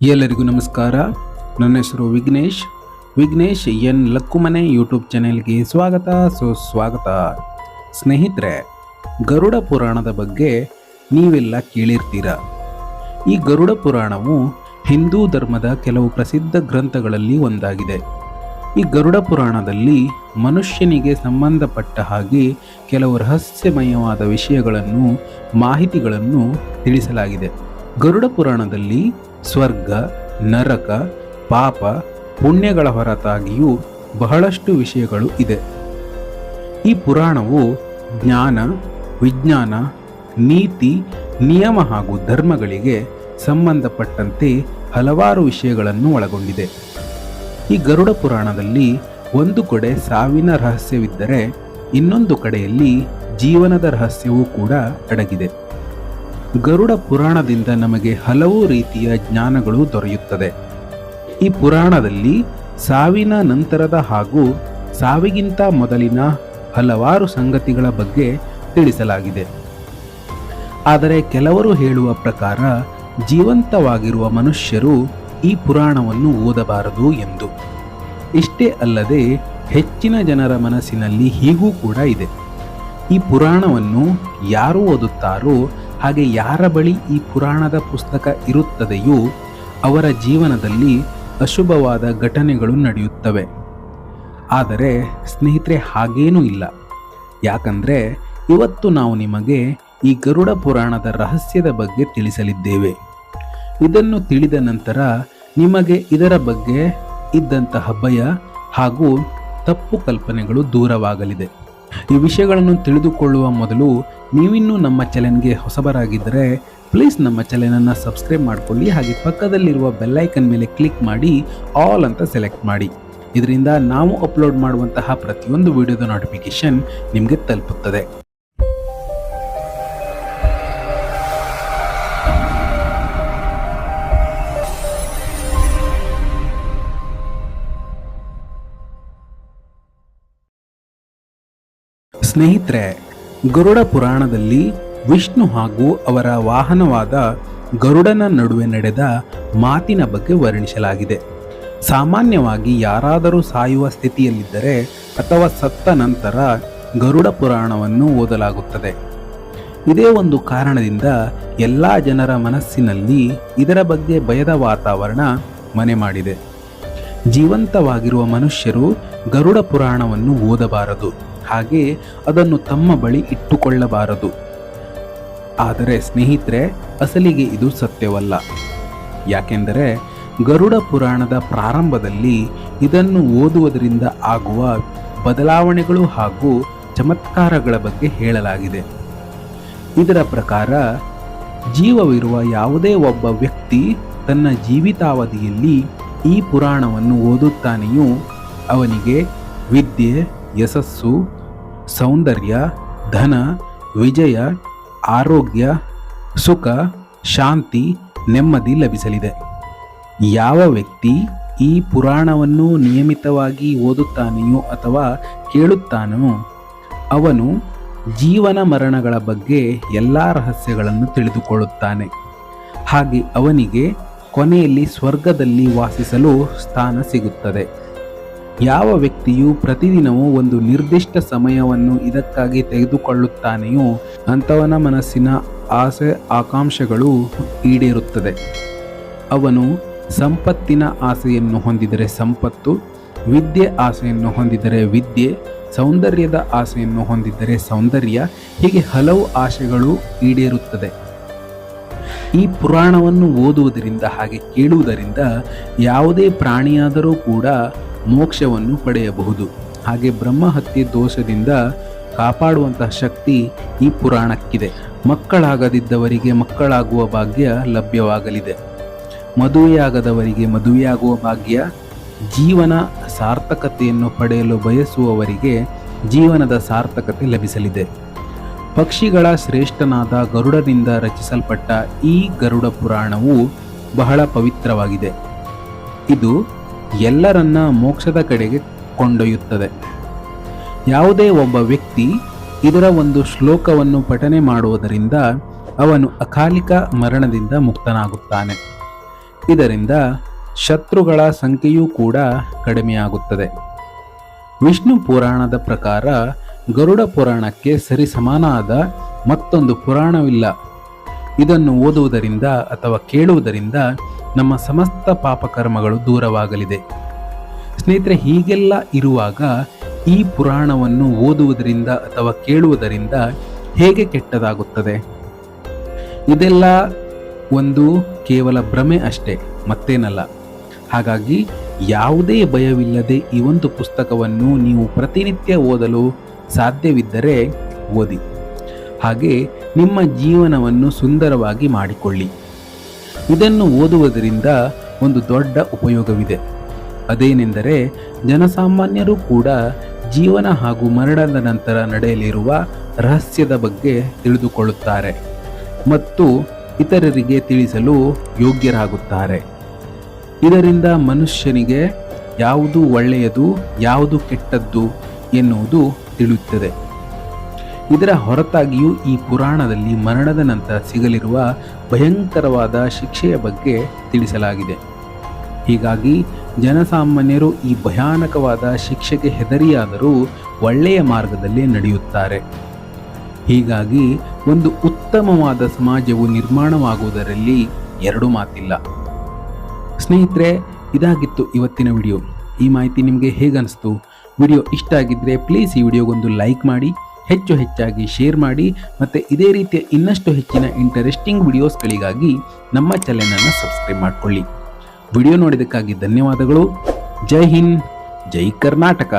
ಎಲ್ಲರಿಗೂ ನಮಸ್ಕಾರ. ನನ್ನ ಹೆಸರು ವಿಘ್ನೇಶ್. ವಿಘ್ನೇಶ್ ಎನ್ ಲಕ್ಕುಮನೆ ಯೂಟ್ಯೂಬ್ ಚಾನೆಲ್ಗೆ ಸ್ವಾಗತ. ಸುಸ್ವಾಗತ ಸ್ನೇಹಿತರೆ, ಗರುಡ ಪುರಾಣದ ಬಗ್ಗೆ ನೀವೆಲ್ಲ ಕೇಳಿರ್ತೀರ? ಈ ಗರುಡ ಪುರಾಣವು ಹಿಂದೂ ಧರ್ಮದ ಕೆಲವು ಪ್ರಸಿದ್ಧ ಗ್ರಂಥಗಳಲ್ಲಿ ಒಂದಾಗಿದೆ. ಈ ಗರುಡ ಪುರಾಣದಲ್ಲಿ ಮನುಷ್ಯನಿಗೆ ಸಂಬಂಧಪಟ್ಟ ಹಾಗೆ ಕೆಲವು ರಹಸ್ಯಮಯವಾದ ವಿಷಯಗಳನ್ನು, ಮಾಹಿತಿಗಳನ್ನು ತಿಳಿಸಲಾಗಿದೆ. ಗರುಡ ಪುರಾಣದಲ್ಲಿ ಸ್ವರ್ಗ, ನರಕ, ಪಾಪ, ಪುಣ್ಯಗಳ ಹೊರತಾಗಿಯೂ ಬಹಳಷ್ಟು ವಿಷಯಗಳು ಇದೆ. ಈ ಪುರಾಣವು ಜ್ಞಾನ, ವಿಜ್ಞಾನ, ನೀತಿ, ನಿಯಮ ಹಾಗೂ ಧರ್ಮಗಳಿಗೆ ಸಂಬಂಧಪಟ್ಟಂತೆ ಹಲವಾರು ವಿಷಯಗಳನ್ನು ಒಳಗೊಂಡಿದೆ. ಈ ಗರುಡ ಪುರಾಣದಲ್ಲಿ ಒಂದು ಕಡೆ ಸಾವಿನ ರಹಸ್ಯವಿದ್ದರೆ, ಇನ್ನೊಂದು ಕಡೆಯಲ್ಲಿ ಜೀವನದ ರಹಸ್ಯವೂ ಕೂಡ ಅಡಗಿದೆ. ಗರುಡ ಪುರಾಣದಿಂದ ನಮಗೆ ಹಲವು ರೀತಿಯ ಜ್ಞಾನಗಳು ದೊರೆಯುತ್ತದೆ. ಈ ಪುರಾಣದಲ್ಲಿ ಸಾವಿನ ನಂತರದ ಹಾಗೂ ಸಾವಿಗಿಂತ ಮೊದಲಿನ ಹಲವಾರು ಸಂಗತಿಗಳ ಬಗ್ಗೆ ತಿಳಿಸಲಾಗಿದೆ. ಆದರೆ ಕೆಲವರು ಹೇಳುವ ಪ್ರಕಾರ ಜೀವಂತವಾಗಿರುವ ಮನುಷ್ಯರು ಈ ಪುರಾಣವನ್ನು ಓದಬಾರದು ಎಂದು. ಇಷ್ಟೇ ಅಲ್ಲದೆ ಹೆಚ್ಚಿನ ಜನರ ಮನಸ್ಸಿನಲ್ಲಿ ಹೀಗೂ ಕೂಡ ಇದೆ. ಈ ಪುರಾಣವನ್ನು ಯಾರು ಓದುತ್ತಾರೋ ಹಾಗೆ ಯಾರ ಬಳಿ ಈ ಪುರಾಣದ ಪುಸ್ತಕ ಇರುತ್ತದೆಯೋ ಅವರ ಜೀವನದಲ್ಲಿ ಅಶುಭವಾದ ಘಟನೆಗಳು ನಡೆಯುತ್ತವೆ. ಆದರೆ ಸ್ನೇಹಿತರೆ, ಹಾಗೇನೂ ಇಲ್ಲ. ಯಾಕಂದರೆ ಇವತ್ತು ನಾವು ನಿಮಗೆ ಈ ಗರುಡ ಪುರಾಣದ ರಹಸ್ಯದ ಬಗ್ಗೆ ತಿಳಿಸಲಿದ್ದೇವೆ. ಇದನ್ನು ತಿಳಿದ ನಂತರ ನಿಮಗೆ ಇದರ ಬಗ್ಗೆ ಇದ್ದಂತಹ ಭಯ ಹಾಗೂ ತಪ್ಪು ಕಲ್ಪನೆಗಳು ದೂರವಾಗಲಿದೆ. ಈ ವಿಷಯಗಳನ್ನು ತಿಳಿದುಕೊಳ್ಳುವ ಮೊದಲು ನೀವಿನ್ನೂ ನಮ್ಮ ಚಾನೆಲ್ಗೆ ಹೊಸಬರಾಗಿದ್ದರೆ ಪ್ಲೀಸ್ ನಮ್ಮ ಚಾನೆಲನ್ನು ಸಬ್ಸ್ಕ್ರೈಬ್ ಮಾಡಿಕೊಳ್ಳಿ ಹಾಗೆ ಪಕ್ಕದಲ್ಲಿರುವ ಬೆಲ್ಲೈಕನ್ ಮೇಲೆ ಕ್ಲಿಕ್ ಮಾಡಿ ಆಲ್ ಅಂತ ಸೆಲೆಕ್ಟ್ ಮಾಡಿ. ಇದರಿಂದ ನಾವು ಅಪ್ಲೋಡ್ ಮಾಡುವಂತಹ ಪ್ರತಿಯೊಂದು ವಿಡಿಯೋದ ನೋಟಿಫಿಕೇಶನ್ ನಿಮಗೆ ತಲುಪುತ್ತದೆ. ಸ್ನೇಹಿತರೆ, ಗರುಡ ಪುರಾಣದಲ್ಲಿ ವಿಷ್ಣು ಹಾಗೂ ಅವರ ವಾಹನವಾದ ಗರುಡನ ನಡುವೆ ನಡೆದ ಮಾತಿನ ಬಗ್ಗೆ ವರ್ಣಿಸಲಾಗಿದೆ. ಸಾಮಾನ್ಯವಾಗಿ ಯಾರಾದರೂ ಸಾಯುವ ಸ್ಥಿತಿಯಲ್ಲಿದ್ದರೆ ಅಥವಾ ಸತ್ತ ನಂತರ ಗರುಡ ಪುರಾಣವನ್ನು ಓದಲಾಗುತ್ತದೆ. ಇದೇ ಒಂದು ಕಾರಣದಿಂದ ಎಲ್ಲ ಜನರ ಮನಸ್ಸಿನಲ್ಲಿ ಇದರ ಬಗ್ಗೆ ಭಯದ ವಾತಾವರಣ ಮನೆ ಮಾಡಿದೆ. ಜೀವಂತವಾಗಿರುವ ಮನುಷ್ಯರು ಗರುಡ ಪುರಾಣವನ್ನು ಓದಬಾರದು. ಹಾಗೆ ಅದನ್ನು ತಮ್ಮ ಬಳಿ ಇಟ್ಟುಕೊಳ್ಳಬಾರದು. ಆದರೆ ಸ್ನೇಹಿತರೆ, ಅಸಲಿಗೆ ಇದು ಸತ್ಯವಲ್ಲ. ಯಾಕೆಂದರೆ ಗರುಡ ಪುರಾಣದ ಪ್ರಾರಂಭದಲ್ಲಿ ಇದನ್ನು ಓದುವುದರಿಂದ ಆಗುವ ಬದಲಾವಣೆಗಳು ಹಾಗೂ ಚಮತ್ಕಾರಗಳ ಬಗ್ಗೆ ಹೇಳಲಾಗಿದೆ. ಇದರ ಪ್ರಕಾರ ಜೀವವಿರುವ ಯಾವುದೇ ಒಬ್ಬ ವ್ಯಕ್ತಿ ತನ್ನ ಜೀವಿತಾವಧಿಯಲ್ಲಿ ಈ ಪುರಾಣವನ್ನು ಓದುತ್ತಾನೆಯೂ ಅವನಿಗೆ ವಿದ್ಯೆ, ಯಶಸ್ಸು, ಸೌಂದರ್ಯ, ಧನ, ವಿಜಯ, ಆರೋಗ್ಯ, ಸುಖ, ಶಾಂತಿ, ನೆಮ್ಮದಿ ಲಭಿಸಲಿದೆ. ಯಾವ ವ್ಯಕ್ತಿ ಈ ಪುರಾಣವನ್ನು ನಿಯಮಿತವಾಗಿ ಓದುತ್ತಾನೆಯೋ ಅಥವಾ ಕೇಳುತ್ತಾನೋ, ಅವನು ಜೀವನ ಮರಣಗಳ ಬಗ್ಗೆ ಎಲ್ಲ ರಹಸ್ಯಗಳನ್ನು ತಿಳಿದುಕೊಳ್ಳುತ್ತಾನೆ. ಹಾಗೆ ಅವನಿಗೆ ಕೊನೆಯಲ್ಲಿ ಸ್ವರ್ಗದಲ್ಲಿ ವಾಸಿಸಲು ಸ್ಥಾನ ಸಿಗುತ್ತದೆ. ಯಾವ ವ್ಯಕ್ತಿಯು ಪ್ರತಿದಿನವೂ ಒಂದು ನಿರ್ದಿಷ್ಟ ಸಮಯವನ್ನು ಇದಕ್ಕಾಗಿ ತೆಗೆದುಕೊಳ್ಳುತ್ತಾನೆಯೋ ಅಂಥವನ ಮನಸ್ಸಿನ ಆಸೆ ಆಕಾಂಕ್ಷೆಗಳು ಈಡೇರುತ್ತದೆ. ಅವನು ಸಂಪತ್ತಿನ ಆಸೆಯನ್ನು ಹೊಂದಿದರೆ ಸಂಪತ್ತು, ವಿದ್ಯೆ ಆಸೆಯನ್ನು ಹೊಂದಿದರೆ ವಿದ್ಯೆ, ಸೌಂದರ್ಯದ ಆಸೆಯನ್ನು ಹೊಂದಿದ್ದರೆ ಸೌಂದರ್ಯ, ಹೀಗೆ ಹಲವು ಆಸೆಗಳು ಈಡೇರುತ್ತದೆ. ಈ ಪುರಾಣವನ್ನು ಓದುವುದರಿಂದ ಹಾಗೆ ಕೇಳುವುದರಿಂದ ಯಾವುದೇ ಪ್ರಾಣಿಯಾದರೂ ಕೂಡ ಮೋಕ್ಷವನ್ನು ಪಡೆಯಬಹುದು. ಹಾಗೆ ಬ್ರಹ್ಮಹತ್ಯೆ ದೋಷದಿಂದ ಕಾಪಾಡುವಂತಹ ಶಕ್ತಿ ಈ ಪುರಾಣಕ್ಕಿದೆ. ಮಕ್ಕಳಾಗದಿದ್ದವರಿಗೆ ಮಕ್ಕಳಾಗುವ ಭಾಗ್ಯ ಲಭ್ಯವಾಗಲಿದೆ. ಮದುವೆಯಾಗದವರಿಗೆ ಮದುವೆಯಾಗುವ ಭಾಗ್ಯ, ಜೀವನ ಸಾರ್ಥಕತೆಯನ್ನು ಪಡೆಯಲು ಬಯಸುವವರಿಗೆ ಜೀವನದ ಸಾರ್ಥಕತೆ ಲಭಿಸಲಿದೆ. ಪಕ್ಷಿಗಳ ಶ್ರೇಷ್ಠನಾದ ಗರುಡದಿಂದ ರಚಿಸಲ್ಪಟ್ಟ ಈ ಗರುಡ ಪುರಾಣವು ಬಹಳ ಪವಿತ್ರವಾಗಿದೆ. ಇದು ಎಲ್ಲರನ್ನ ಮೋಕ್ಷದ ಕಡೆಗೆ ಕೊಂಡೊಯ್ಯುತ್ತದೆ. ಯಾವುದೇ ಒಬ್ಬ ವ್ಯಕ್ತಿ ಇದರ ಒಂದು ಶ್ಲೋಕವನ್ನು ಪಠನೆ ಮಾಡುವುದರಿಂದ ಅವನು ಅಕಾಲಿಕ ಮರಣದಿಂದ ಮುಕ್ತನಾಗುತ್ತಾನೆ. ಇದರಿಂದ ಶತ್ರುಗಳ ಸಂಖ್ಯೆಯೂ ಕೂಡ ಕಡಿಮೆಯಾಗುತ್ತದೆ. ವಿಷ್ಣು ಪುರಾಣದ ಪ್ರಕಾರ ಗರುಡ ಪುರಾಣಕ್ಕೆ ಸರಿಸಮಾನಾದ ಮತ್ತೊಂದು ಪುರಾಣವಿಲ್ಲ. ಇದನ್ನು ಓದುವುದರಿಂದ ಅಥವಾ ಕೇಳುವುದರಿಂದ ನಮ್ಮ ಸಮಸ್ತ ಪಾಪಕರ್ಮಗಳು ದೂರವಾಗಲಿದೆ. ಸ್ನೇಹಿತರೆ, ಹೀಗೆಲ್ಲ ಇರುವಾಗ ಈ ಪುರಾಣವನ್ನು ಓದುವುದರಿಂದ ಅಥವಾ ಕೇಳುವುದರಿಂದ ಹೇಗೆ ಕೆಟ್ಟದಾಗುತ್ತದೆ? ಇದೆಲ್ಲ ಒಂದು ಕೇವಲ ಭ್ರಮೆ ಅಷ್ಟೇ, ಮತ್ತೇನಲ್ಲ. ಹಾಗಾಗಿ ಯಾವುದೇ ಭಯವಿಲ್ಲದೆ ಈ ಒಂದು ಪುಸ್ತಕವನ್ನು ನೀವು ಪ್ರತಿನಿತ್ಯ ಓದಲು ಸಾಧ್ಯವಿದ್ದರೆ ಓದಿ. ಹಾಗೆ ನಿಮ್ಮ ಜೀವನವನ್ನು ಸುಂದರವಾಗಿ ಮಾಡಿಕೊಳ್ಳಿ. ಇದನ್ನು ಓದುವುದರಿಂದ ಒಂದು ದೊಡ್ಡ ಉಪಯೋಗವಿದೆ. ಅದೇನೆಂದರೆ ಜನಸಾಮಾನ್ಯರು ಕೂಡ ಜೀವನ ಹಾಗೂ ಮರಣದ ನಂತರ ನಡೆಯಲಿರುವ ರಹಸ್ಯದ ಬಗ್ಗೆ ತಿಳಿದುಕೊಳ್ಳುತ್ತಾರೆ ಮತ್ತು ಇತರರಿಗೆ ತಿಳಿಸಲು ಯೋಗ್ಯರಾಗುತ್ತಾರೆ. ಇದರಿಂದ ಮನುಷ್ಯನಿಗೆ ಯಾವುದು ಒಳ್ಳೆಯದು, ಯಾವುದು ಕೆಟ್ಟದ್ದು ಎನ್ನುವುದು ತಿಳಿಯುತ್ತದೆ. ಇದರ ಹೊರತಾಗಿಯೂ ಈ ಪುರಾಣದಲ್ಲಿ ಮರಣದ ನಂತರ ಸಿಗಲಿರುವ ಭಯಂಕರವಾದ ಶಿಕ್ಷೆಯ ಬಗ್ಗೆ ತಿಳಿಸಲಾಗಿದೆ. ಹೀಗಾಗಿ ಜನಸಾಮಾನ್ಯರು ಈ ಭಯಾನಕವಾದ ಶಿಕ್ಷೆಗೆ ಹೆದರಿಯಾದರೂ ಒಳ್ಳೆಯ ಮಾರ್ಗದಲ್ಲಿ ನಡೆಯುತ್ತಾರೆ. ಹೀಗಾಗಿ ಒಂದು ಉತ್ತಮವಾದ ಸಮಾಜವು ನಿರ್ಮಾಣವಾಗುವುದರಲ್ಲಿ ಎರಡು ಮಾತಿಲ್ಲ. ಸ್ನೇಹಿತರೆ, ಇದಾಗಿತ್ತು ಇವತ್ತಿನ ವಿಡಿಯೋ. ಈ ಮಾಹಿತಿ ನಿಮಗೆ ಹೇಗನ್ನಿಸ್ತು ವಿಡಿಯೋ ಇಷ್ಟ ಆಗಿದ್ದರೆ ಪ್ಲೀಸ್ ಈ ವಿಡಿಯೋಗೊಂದು ಲೈಕ್ ಮಾಡಿ, ಹೆಚ್ಚು ಹೆಚ್ಚಾಗಿ ಶೇರ್ ಮಾಡಿ, ಮತ್ತು ಇದೇ ರೀತಿಯ ಇನ್ನಷ್ಟು ಹೆಚ್ಚಿನ ಇಂಟರೆಸ್ಟಿಂಗ್ ವಿಡಿಯೋಸ್ಗಳಿಗಾಗಿ ನಮ್ಮ ಚಾನೆಲನ್ನು ಸಬ್ಸ್ಕ್ರೈಬ್ ಮಾಡಿಕೊಳ್ಳಿ. ವಿಡಿಯೋ ನೋಡಿದ್ದಕ್ಕಾಗಿ ಧನ್ಯವಾದಗಳು. ಜೈ ಹಿಂದ್, ಜೈ ಕರ್ನಾಟಕ.